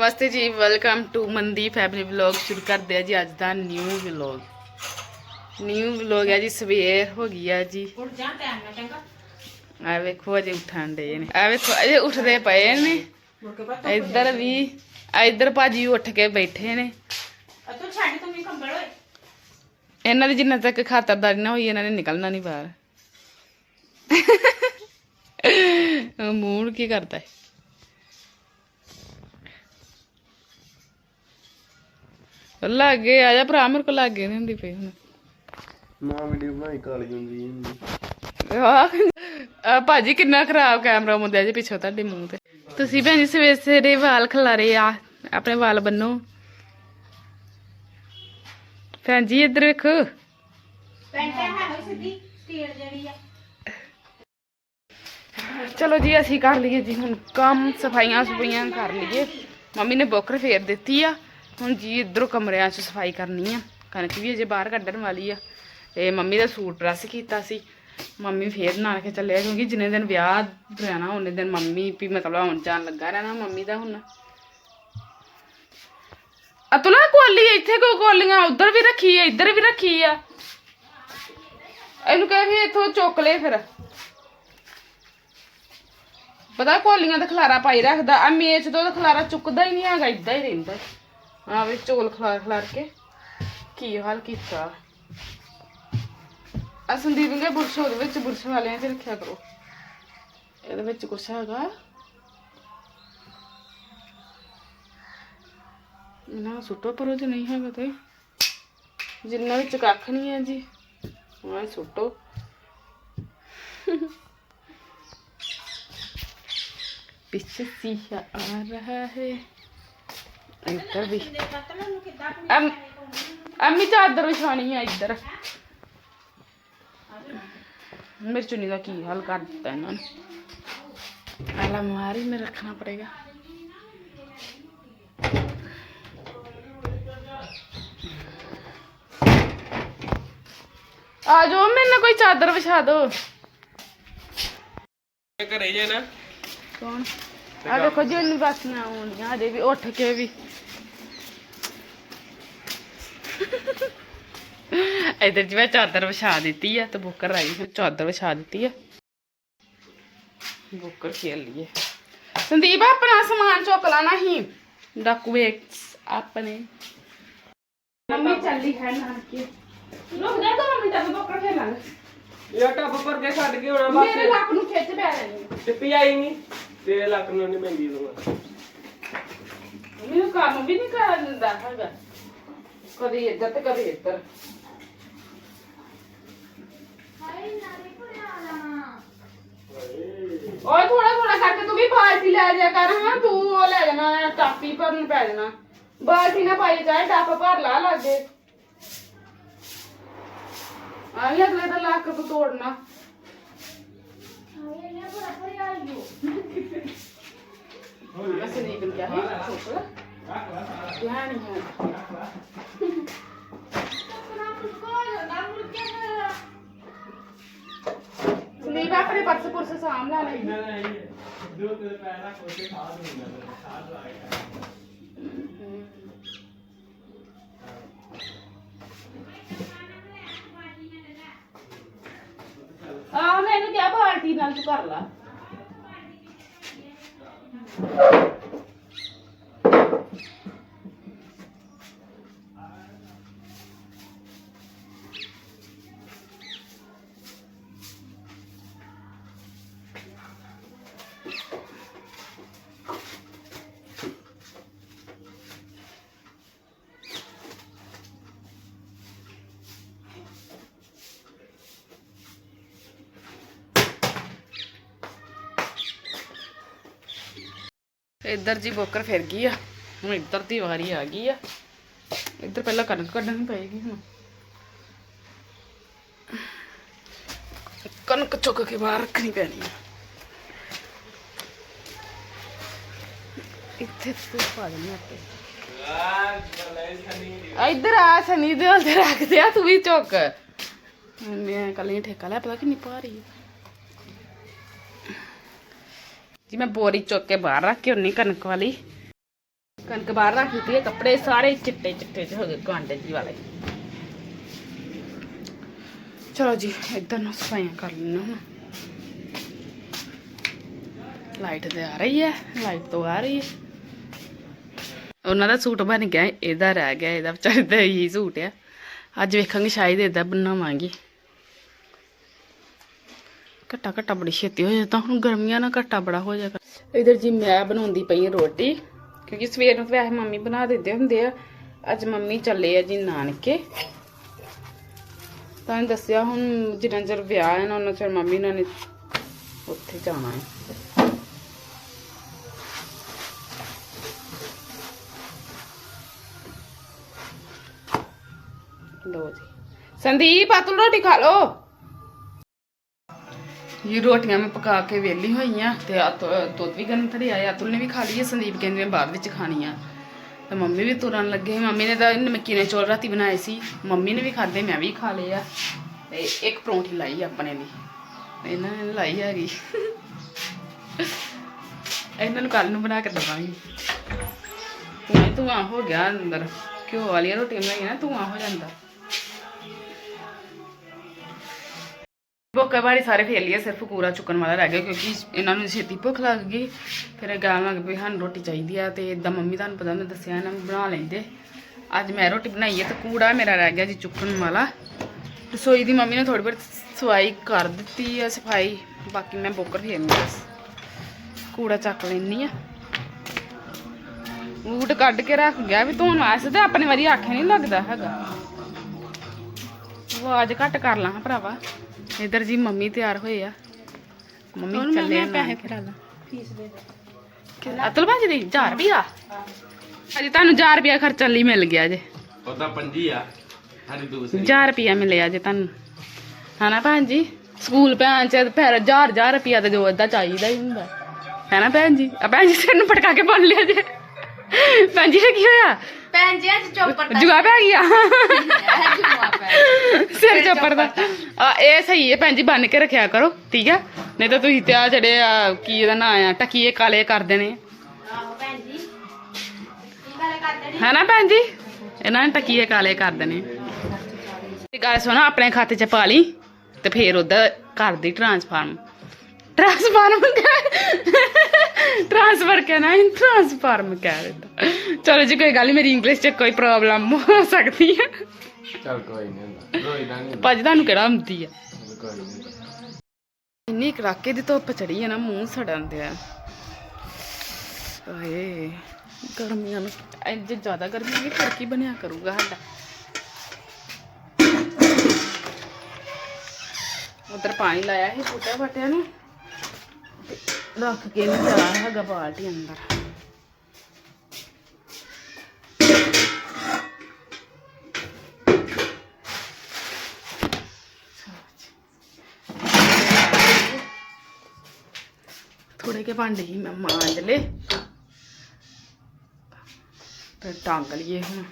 ਨਮਸਤੇ ਜੀ welcome to Mandi family vlog ਸ਼ੁਰੂ ਕਰਦੇ ਆ ਜੀ ਅੱਜ ਦਾ ਨਿਊ ਵਲੌਗ ਨਿਊ ਵਲੌਗ ਹੈ ਜੀ ਸਵੇਰ ਹੋ ਗਈ ਆ ਜੀ। ਉੱਠ ਜਾ ਟਾਈਮ ਨਾਲ ਚੰਗਾ। ਆ ਵੇਖੋ ਅਜੇ ਉਠਣ ਦੇ ਨੇ। ਆ ਵੇਖੋ ਅਜੇ ਉੱਠਦੇ ਪਏ ਨੇ। ਇੱਧਰ ਵੀ ਇੱਧਰ ਭਾਜੀ ਉੱਠ ਕੇ ਬੈਠੇ ਨੇ। ਆ ਤੂੰ ਛੱਡ ਤੂੰ ਵੀ ਕੰਬਲ ਓਏ। ਇਹਨਾਂ ਦੀ ਜਿੰਨਾ ਤੱਕ ਖਾਤਰਦਾਰੀ ਨਾ ਹੋਈ ਇਹਨਾਂ ਨੇ ਨਿਕਲਣਾ ਨਹੀਂ ਬਾਹਰ। ਨੂੰ ਕੀ ਕਰਦਾ ਹੈ? ਲਾਗੇ ਆ ਜਾ ਭਰਾ ਮੇਰੇ ਕੋਲ ਲਾਗੇ ਨਹੀਂ ਹੁੰਦੀ ਪਈ ਹੁਣ। ਨਾ ਵੀਡੀਓ ਬਣਾਈ ਕਾਲੀ ਹੁੰਦੀ ਹੁੰਦੀ ਆਹ, ਆ ਭਾਜੀ ਕਿੰਨਾ ਖਰਾਬ ਕੈਮਰਾ ਮੁੰਦਿਆ ਜੀ ਪਿੱਛੋਂ ਤੁਹਾਡੇ ਮੂੰਹ ਤੇ। ਤੁਸੀਂ ਭੈਣ ਜੀ ਸਵੇਰੇ ਸਵੇਰੇ ਵਾਲ ਖਲਾਰੇ ਆ ਆਪਣੇ ਵਾਲ ਬੰਨੋ। ਭੈਣ ਜੀ ਇੱਧਰ ਵੇਖੋ। ਚਲੋ ਜੀ ਅਸੀਂ ਕਰ ਲਈਏ ਜੀ ਹੁਣ ਕੰਮ ਸਫਾਈਆਂ ਸਫਾਈਆਂ ਕਰ ਲਈਏ। ਮੰਮੀ ਨੇ ਬੋਕਰ ਫੇਰ ਦਿੱਤੀ ਆ। ਹੁਣ ਜੀ ਇਧਰੋਂ ਕਮਰਿਆਂ 'ਚ ਸਫ਼ਾਈ ਕਰਨੀ ਆ। ਕਣਕ ਵੀ ਅਜੇ ਬਾਹਰ ਕੱਢਣ ਵਾਲੀ ਆ। ਤੇ ਮੰਮੀ ਦਾ ਸੂਟ ਪ੍ਰੈਸ ਕੀਤਾ ਸੀ। ਮੰਮੀ ਫੇਰ ਨਾਨਕੇ ਚੱਲੇ ਕਿਉਂਕਿ ਜਿੰਨੇ ਦਿਨ ਵਿਆਹ ਰਹਿਣਾ, ਉਹਨੇ ਦਿਨ ਮੰਮੀ ਵੀ ਮਤਲਬ ਆਉਣ ਜਾਣ ਲੱਗਾ ਰਹਿਣਾ ਮੰਮੀ ਦਾ ਹੁਣ। ਅਤੁਲਾ, ਕੋਲੀ ਇੱਥੇ ਕੋ ਕੋਲੀਆਂ, ਉਧਰ ਵੀ ਰੱਖੀ ਆ, ਇੱਧਰ ਵੀ ਰੱਖੀ ਆ। ਇਹਨੂੰ ਕਹਿ ਵੀ ਇੱਥੋਂ ਚੁੱਕ ਲੈ ਫਿਰ। ਪਤਾ ਕੋਲੀਆਂ ਦਾ ਖਲਾਰਾ ਪਾਈ ਰੱਖਦਾ ਆ ਮੇਚ ਤੋਂ ਖਲਾਰਾ ਚੁੱਕਦਾ ਹੀ ਨਹੀਂ ਹੈਗਾ, ਇਦਾਂ ਹੀ ਰਹਿੰਦਾ। ਆ ਵੀ ਚੋਲ ਖਲਾਰ ਖਲਾਰ ਕੇ ਕੀ ਹਾਲ ਕੀਤਾ ਆ ਸੰਦੀਪ ਨੇ ਬੁਰਸ਼ ਉਹਦੇ ਵਿੱਚ ਬੁਰਸ਼ ਵਾਲਿਆਂ 'ਚ ਰੱਖਿਆ ਕਰੋ ਇਹਦੇ ਵਿੱਚ ਕੁਛ ਹੈਗਾ ਨਾ ਸੁੱਟੋ ਪਰ ਉਹ 'ਚ ਨਹੀਂ ਹੈਗਾ ਤੇ ਜਿੰਨਾ ਵਿੱਚ ਕੱਖ ਨਹੀਂ ਹੈ ਜੀ ਹਾਂ ਸੁੱਟੋ पीछे शीशा आ रहा है इधर भी। अम, अम्मी तो चादर बिछानी है इधर। मेरी चुनी का की हाल कर दिता इन्होंने। पहला अलमारी में रखना पड़ेगा। आ जाओ मेरे ना कोई चादर बिछा दो। कौन? आ देखो जी बस ना आनी आ भी उठ के भी। ਇਧਰ ਜਿਵੇਂ ਚਾਦਰ ਵਿਛਾ ਦਿੱਤੀ ਆ ਤੇ ਬੁੱਕਰ ਆਈ ਫਿਰ ਚਾਦਰ ਵਿਛਾ ਦਿੱਤੀ ਆ। ਬੁੱਕਰ ਖੇਲ ਲਈਏ। ਸੰਦੀਪ ਆਪਣਾ ਸਮਾਨ ਚੁੱਕ ਲੈਣਾ ਹੀ ਡਾਕੂਮੈਂਟਸ ਆਪਣੇ। ਮੰਮੀ ਚੱਲੀ ਹੈ ਨਾਲ ਕੇ ਰੁਕ ਜਾ ਦੋ ਮਿੰਟ ਅਬ ਬੁੱਕਰ ਖੇਲਾਂਗੇ ਇਹ ਟੱਪ ਪਰ ਕੇ ਛੱਡ ਕੇ ਹੋਣਾ ਮੇਰੇ ਲੱਕ ਨੂੰ ਖਿੱਚ ਪੈ ਲੈਣੀ ਟਿੱਪੀ ਆਈ ਨਹੀਂ ਤੇ ਲੱਕ ਨੂੰ ਨਹੀਂ ਪੈਂਦੀ ਦੂੰਗਾ ਮੈਨੂੰ ਕੰਮ ਵੀ ਨਹੀਂ ਕਰਨ ਦਿੰਦਾ ਹੈਗਾ। ਕਦੀ ਇੱਧਰ ਤੇ ਕਦੀ ਇੱਧਰ। ਓਏ ਥੋੜਾ ਥੋੜਾ ਕਰਕੇ ਤੂੰ ਵੀ ਬਾਲਟੀ ਲੈ ਜਾ ਕਰ ਹਾਂ ਤੂੰ ਉਹ ਲੈ ਜਾਣਾ ਟਾਪੀ ਭਰਨ ਪੈ ਜਾਣਾ। ਬਾਲਟੀ ਨਾ ਪਾਈ ਜਾਏ ਟੱਪ ਭਰ ਲਾ ਲੱਗੇ। ਆਹੀ ਅਗਲੇ ਦਾ ਲੱਕ ਤੂੰ ਤੋੜਨਾ। ਅਸੀਂ ਨਹੀਂ ਕਿਹਾ ਹੈ ਚੁੱਪ ਲੈ ਧਿਆਨ ਨਹੀਂ ਹੈ ਸੰਦੀਪ ਆਪਣੇ ਪਰਸ ਪੁਰਸ ਸਾਹਮਣੇ ਲੈ ਦੋ ਤੇ ਪੈਰ ਰੱਖ ਕੇ ਖਾ ਦੂੰਗਾ ਖਾ ਦਵਾਂਗਾ ਆ ਮੈਨੂੰ ਕਿਹਾ ਬਾਲਟੀ ਨਾਲ ਤੂੰ ਕਰ ਲਾ। ਇੱਧਰ ਜੀ ਬੋਕਰ ਫਿਰ ਗਈ ਆ। ਹੁਣ ਇੱਧਰ ਦੀ ਵਾਰੀ ਆ ਗਈ ਆ। ਇੱਧਰ ਪਹਿਲਾਂ ਕਣਕ ਕੱਢਣੀ ਪਏਗੀ ਹੁਣ। ਕਣਕ ਚੁੱਕ ਕੇ ਬਾਹਰ ਰੱਖਣੀ ਪੈਣੀ ਆ। ਇੱਥੇ ਤੇ ਪਾ ਦੇਣੀ ਆਪੇ। ਆ ਇੱਧਰ ਆ, ਸਨੀ ਦੇ ਉੱਤੇ ਰੱਖ ਦੇ ਤੂੰ ਵੀ ਚੁੱਕ। ਮੈਂ ਕੱਲ ਹੀ ਠੇਕਾ ਲਿਆ, ਪਤਾ ਕਿੰਨੀ ਭਾਰੀ ਆ। ਜੀ, ਮੈਂ ਬੋਰੀ ਚੁੱਕ ਕੇ ਬਾਹਰ ਰੱਖ ਕੇ ਉਨੀ ਕਣਕ ਵਾਲੀ। ਕਣਕ ਬਾਹਰ ਰੱਖ ਦਿੱਤੀ ਹੈ, ਕੱਪੜੇ ਸਾਰੇ ਚਿੱਟੇ ਚਿੱਟੇ ਚ ਹੋ ਗਏ ਗਾਂਡੇ ਜੀ ਵਾਲੇ। ਚਲੋ ਜੀ, ਇੱਧਰ ਨੂੰ ਸਫਾਈਆਂ ਕਰ ਲੈਣਾ ਹੁਣ। ਲਾਈਟ ਤੇ ਆ ਰਹੀ ਹੈ, ਲਾਈਟ ਤੋਂ ਆ ਰਹੀ ਹੈ। ਉਹਨਾਂ ਦਾ ਸੂਟ ਬਣ ਗਿਆ, ਇਹਦਾ ਰਹਿ ਗਿਆ, ਇਹਦਾ ਵਿਚਾਰੇ ਦਾ ਇਹੀ ਸੂਟ ਆ। ਅੱਜ ਵੇਖਾਂਗੇ ਸ਼ਾਇਦ ਇਹਦਾ ਬਣਾਵਾਂਗੇ। ਘੱਟਾ ਘਟਾ ਬੜੀ ਛੇਤੀ ਹੋ ਜਾਂਦਾ ਹੁਣ ਗਰਮੀਆਂ ਨਾਲ ਘੱਟਾ ਬੜਾ ਹੋ ਜਾਏਗਾ। ਇਧਰ ਜੀ ਮੈਂ ਬਣਾਉਂਦੀ ਪਈ ਹਾਂ ਰੋਟੀ, ਕਿਉਂਕਿ ਸਵੇਰ ਨੂੰ ਵੈਸੇ ਮੰਮੀ ਬਣਾ ਦਿੰਦੇ ਹੁੰਦੇ ਆ। ਅੱਜ ਮੰਮੀ ਚੱਲੇ ਆ ਜੀ ਨਾਨਕੇ। ਤਾਂ ਦੱਸਿਆ ਹੁਣ ਜਿੰਨਾ ਚਿਰ ਵਿਆਹ ਹੈ ਨਾ ਉਹਨਾਂ ਚਿਰ ਮੰਮੀ ਨਾਲ ਨੇ ਉੱਥੇ ਜਾਣਾ ਹੈ। ਲੋ ਜੀ। ਸੰਦੀਪ, ਆ ਤੂੰ ਰੋਟੀ ਖਾ ਲੋ ਇਹ ਰੋਟੀਆਂ ਮੈਂ ਪਕਾ ਕੇ ਵੇਲੀ ਹੋਈ ਆ ਤੇ ਆ ਦੁੱਧ ਵੀ ਗਰਮ ਧਰਿਆ ਆ। ਅਤੁਲ ਨੇ ਵੀ ਖਾ ਲਈ ਹੈ ਸੰਦੀਪ ਕਹਿੰਦੀ ਮੈਂ ਬਾਅਦ ਵਿੱਚ ਖਾਣੀ ਆ। ਤੇ ਮੰਮੀ ਵੀ ਤੁਰਨ ਲੱਗੇ ਮੰਮੀ ਨੇ ਤਾਂ ਨਮਕੀਨੇ ਚੌਲ ਰਾਤੀ ਬਣਾਏ ਸੀ। ਮੰਮੀ ਨੇ ਵੀ ਖਾਦੇ ਮੈਂ ਵੀ ਖਾ ਲਏ ਆ। ਤੇ ਇੱਕ ਪਰੌਂਠੀ ਲਾਈ ਆਪਣੇ ਲਈ। ਇਹਨਾਂ ਨੇ ਲਾਈ ਹੈਗੀ। ਇਹਨਾਂ ਨੂੰ ਕੱਲ ਨੂੰ ਬਣਾ ਕੇ ਦਵਾਂਗੀ। ਤੂੰ ਧੂਆਂ ਹੋ ਗਿਆ ਅੰਦਰ। ਘਿਓ ਵਾਲੀਆਂ ਰੋਟੀਆਂ ਬਣਾਈਆਂ ਨਾ, ਧੂਆਂ ਹੋ ਜਾਂਦਾ। ਭੁੱਖ ਵਾਰੀ ਸਾਰੇ ਫੇਰ ਲਿਆ ਸਿਰਫ ਕੂੜਾ ਚੁੱਕਣ ਵਾਲਾ ਰਹਿ ਗਿਆ, ਕਿਉਂਕਿ ਇਹਨਾਂ ਨੂੰ ਛੇਤੀ ਭੁੱਖ ਲੱਗ ਗਈ। ਫਿਰ ਇਹ ਲੱਗ ਪਈ ਸਾਨੂੰ ਰੋਟੀ ਚਾਹੀਦੀ ਆ ਤੇ ਇਦਾਂ ਮੰਮੀ ਤੁਹਾਨੂੰ ਪਤਾ, ਮੈਂ ਦੱਸਿਆ ਇਹਨਾਂ ਨੂੰ ਬਣਾ ਲੈਂਦੇ। ਅੱਜ ਮੈਂ ਰੋਟੀ ਬਣਾਈ ਹੈ ਤੇ ਕੂੜਾ ਮੇਰਾ ਰਹਿ ਗਿਆ ਜੀ ਚੁੱਕਣ ਵਾਲਾ। ਰਸੋਈ ਦੀ ਮੰਮੀ ਨੇ ਥੋੜੀ ਬਹੁਤ ਸਫ਼ਾਈ ਕਰ ਦਿੱਤੀ ਆ, ਸਫ਼ਾਈ। ਬਾਕੀ ਮੈਂ ਬੋਕਰ ਫੇਰਨੀ ਬਸ ਕੂੜਾ ਚੱਕ ਲੈਣੀ ਆ। ਊਟ ਕੱਢ ਕੇ ਰੱਖ ਗਿਆ ਵੀ ਧੋਣ ਵਾਸਤੇ ਤੇ ਆਪਣੇ ਵਾਰੀ ਆਖੇ ਨਹੀਂ ਲੱਗਦਾ ਹੈਗਾ। ਆਵਾਜ਼ ਘੱਟ ਕਰ ਲਾਂ ਭਰਾਵਾ। ਇਧਰ ਜੀ ਮੰਮੀ ਤਿਆਰ ਹੋਏ ਆ। ਮੰਮੀ ਚੱਲੇ ਆ ਪੈਸੇ ਫੇਰਾ ਲਾ ਫੀਸ ਦੇ ਦੇ। ਅਤਲ ਭਾਜੀ ਦੀ 1000 ਰੁਪਿਆ ਅਜੇ ਤੁਹਾਨੂੰ 1000 ਰੁਪਿਆ ਖਰਚਣ ਲਈ ਮਿਲ ਗਿਆ ਜੇ। ਉਹ ਤਾਂ ਪੰਜੀ ਆ। ਹਰੀ ਦੂਸਰੀ 1000 ਰੁਪਿਆ ਮਿਲਿਆ ਜੇ ਤੁਹਾਨੂੰ। ਹਨਾ ਭੈਣ ਜੀ ਸਕੂਲ ਭੈਣ ਚ ਫਿਰ 1000 1000 ਰੁਪਿਆ ਤੇ ਜੋ ਅੱਧਾ ਚਾਹੀਦਾ ਹੀ ਹੁੰਦਾ। ਹੈਨਾ ਭੈਣ ਜੀ? ਆ ਭੈਣ ਜੀ ਸਿਰ ਨੂੰ ਪਟਕਾ ਕੇ ਬੋਲ ਲਿਆ ਜੇ। ਭੈਣ ਜੀ ਇਹ ਕੀ ਹੋਇਆ? ਭੈਣ ਜੀ ਅੱਜ ਚੋਪਰ ਜੁਆ ਪੈ ਗਿਆ ਸਿਰ ਚੱਪੜ ਦਾ। ਆ ਇਹ ਸਹੀ ਹੈ ਭੈਣ ਜੀ ਬੰਨ ਕੇ ਰੱਖਿਆ ਕਰੋ ਠੀਕ ਹੈ ਨਹੀਂ ਤਾਂ ਤੁਸੀਂ ਤੇ ਆ ਜਿਹੜੇ ਆ ਕੀ ਇਹਦਾ ਨਾਂ ਆ ਟਕੀਏ ਕਾਲੇ ਕਰ ਦੇਣੇ ਆਹੋ ਭੈਣ ਜੀ। ਕਰਦੇ ਨੇ ਭੈਣ ਜੀ? ਇਹਨਾਂ ਨੇ ਟਕੀਏ ਕਾਲੇ ਕਰ ਦੇਣੇ ਤੇ ਗੱਲ ਸੁਣੋ ਆਪਣੇ ਖਾਤੇ 'ਚ ਪਾ ਲਈ ਤੇ ਫੇਰ ਉਧਰ ਕਰ ਦੀ ਟ੍ਰਾਂਸਫਾਰਮ ਟ੍ਰਾਂਸਫਾਰਮ ਟ੍ਰਾਂਸਫਰ ਕਹਿਣਾ ਹੈ ਟ੍ਰਾਂਸਫਾਰਮ ਕਹਿ ਦਿੱਤਾ। ਚਲੋ ਜੀ ਕੋਈ ਗੱਲ ਨਹੀਂ ਮੇਰੀ ਇੰਗਲਿਸ਼ 'ਚ ਕੋਈ ਪ੍ਰੋਬਲਮ ਹੋ ਸਕਦੀ ਹੈ। ਚੱਲ ਕੋਈ ਨਹੀਂ ਹੁੰਦਾ। ਭਾਜੀ ਤੁਹਾਨੂੰ ਕਿਹੜਾ ਹੁੰਦੀ ਆ ਇੰਨੀ ਕੜਾਕੇ ਦੀ ਧੁੱਪ ਚੜੀ ਹੈ ਨਾ ਮੂੰਹ ਸੜਨ ਦਿਆ। ਓਏ ਗਰਮੀਆਂ ਨੂੰ ਇੰਜ ਜ਼ਿਆਦਾ ਗਰਮੀ ਨਹੀਂ ਫਿਰ ਕੀ ਬਣਿਆ ਕਰੂਗਾ ਸਾਡਾ। ਉਧਰ ਪਾਣੀ ਲਾਇਆ ਸੀ ਬੂਟਾ ਬਾਟਿਆਂ ਨੂੰ। ਤੇ ਰੱਖ ਕੇ ਨਹੀਂ ਜਾ ਹੈਗਾ ਬਾਲਟੀ ਅੰਦਰ ਥੋੜੇ ਕੇ ਭਾਂਡੇ ਹੀ ਮੈਂ ਮਾਂਜ ਲੇ ਫਿਰ ਟੰਗ ਲਈਏ ਹੁਣ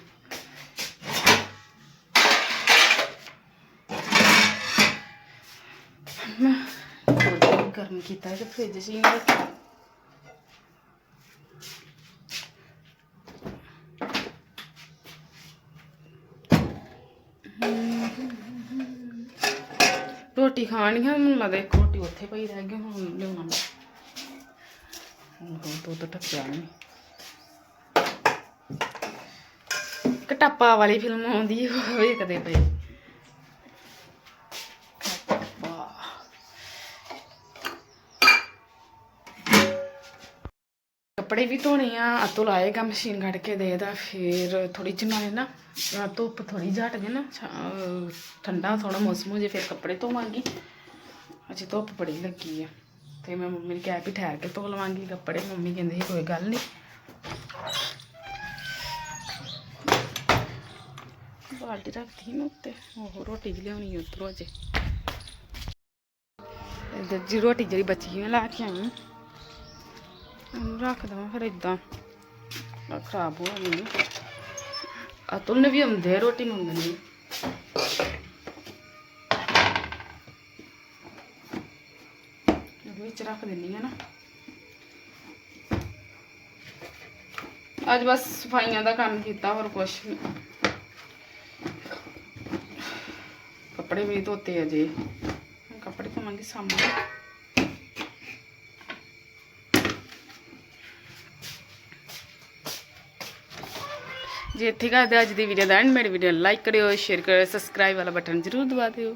ਮੈਂ ਥੋੜਾ ਜਿਹਾ ਗਰਮ ਕੀਤਾ ਤੇ ਫ੍ਰਿਜ 'ਚ ਹੀ ਰੱਖਿਆ। ਰੋਟੀ ਖਾਣੀ ਹੈ ਮੈਨੂੰ ਲੱਗਦਾ ਇੱਕ ਰੋਟੀ ਉੱਥੇ ਪਈ ਰਹਿ ਗਈ, ਹੁਣ ਲਿਆਉਣਾ ਮੈਂ। ਹੁਣ ਦੁੱਧ ਟੱਕਿਆ ਨਹੀਂ ਕਟਾਪਾ ਵਾਲੀ ਫਿਲਮ ਆਉਂਦੀ ਉਹ ਵੇਖਦੇ ਪਏ ਕਟਾਪਾ ਕੱਪੜੇ ਵੀ ਧੋਣੇ ਆ ਅਤੁਲ ਆਏਗਾ ਮਸ਼ੀਨ ਕੱਢ ਕੇ ਦੇਦਾ ਫਿਰ ਥੋੜੀ ਜਿਹੀ ਨਾਲੇ ਨਾ ਧੁੱਪ ਥੋੜੀ ਝਟ ਜੇ ਨਾ ਠੰਡਾ ਥੋੜਾ ਮੌਸਮ ਹੋ ਜੇ, ਫਿਰ ਕੱਪੜੇ ਧੋਵਾਂਗੀ। ਅਜੇ ਧੁੱਪ ਬੜੀ ਲੱਗੀ ਆ, ਤੇ ਮੈਂ ਮੰਮੀ ਨੂੰ ਕਿਹਾ ਵੀ ਠਹਿਰ ਕੇ ਧੋ ਲਵਾਂਗੀ ਕੱਪੜੇ, ਮੰਮੀ ਕਹਿੰਦੇ ਸੀ ਕੋਈ ਗੱਲ ਨਹੀਂ ਬਾਲਟੀ ਰੱਖਦੀ ਮੈਂ ਉੱਤੇ, ਉਹ ਰੋਟੀ ਜਿਹੀ ਲਿਆਉਣੀ ਉੱਤਰੋਂ ਅਜੇ। ਜੀ ਰੋਟੀ ਜਿਹੜੀ ਬਚੀ ਮੈਂ ਲਾ ਕੇ ਆਈ ਇਹਨੂੰ ਰੱਖ ਦਵਾਂ ਫਿਰ ਇਦਾਂ ਖਰਾਬ ਹੋ ਜਾਣੀ ਅਤੁਲ ਨੇ ਵੀ ਆਉਂਦੇ ਰੋਟੀ ਮੰਗਣ ਲਈ। ਇਹਦੇ ਵਿੱਚ ਰੱਖ ਦਿੰਨੀ ਆ ਨਾ। ਅੱਜ ਬਸ ਸਫਾਈਆਂ ਦਾ ਕੰਮ ਕੀਤਾ, ਹੋਰ ਕੁਛ ਨਹੀਂ ਕੱਪੜੇ ਵੀ ਧੋਤੇ ਅਜੇ। ਕੱਪੜੇ ਧੋਵਾਂਗੇ ਸਾਹਮਣੇ ਜੇ ਇੱਥੇ ਕਰਦੇ ਅੱਜ ਦੀ ਵੀਡੀਓ ਦਾ ਐਂਡ ਮੇਰੀ ਵੀਡੀਓ ਲਾਈਕ ਕਰਿਓ ਸ਼ੇਅਰ ਕਰਿਓ ਸਬਸਕ੍ਰਾਈਬ ਵਾਲਾ ਬਟਨ ਜ਼ਰੂਰ ਦਬਾ ਦਿਓ।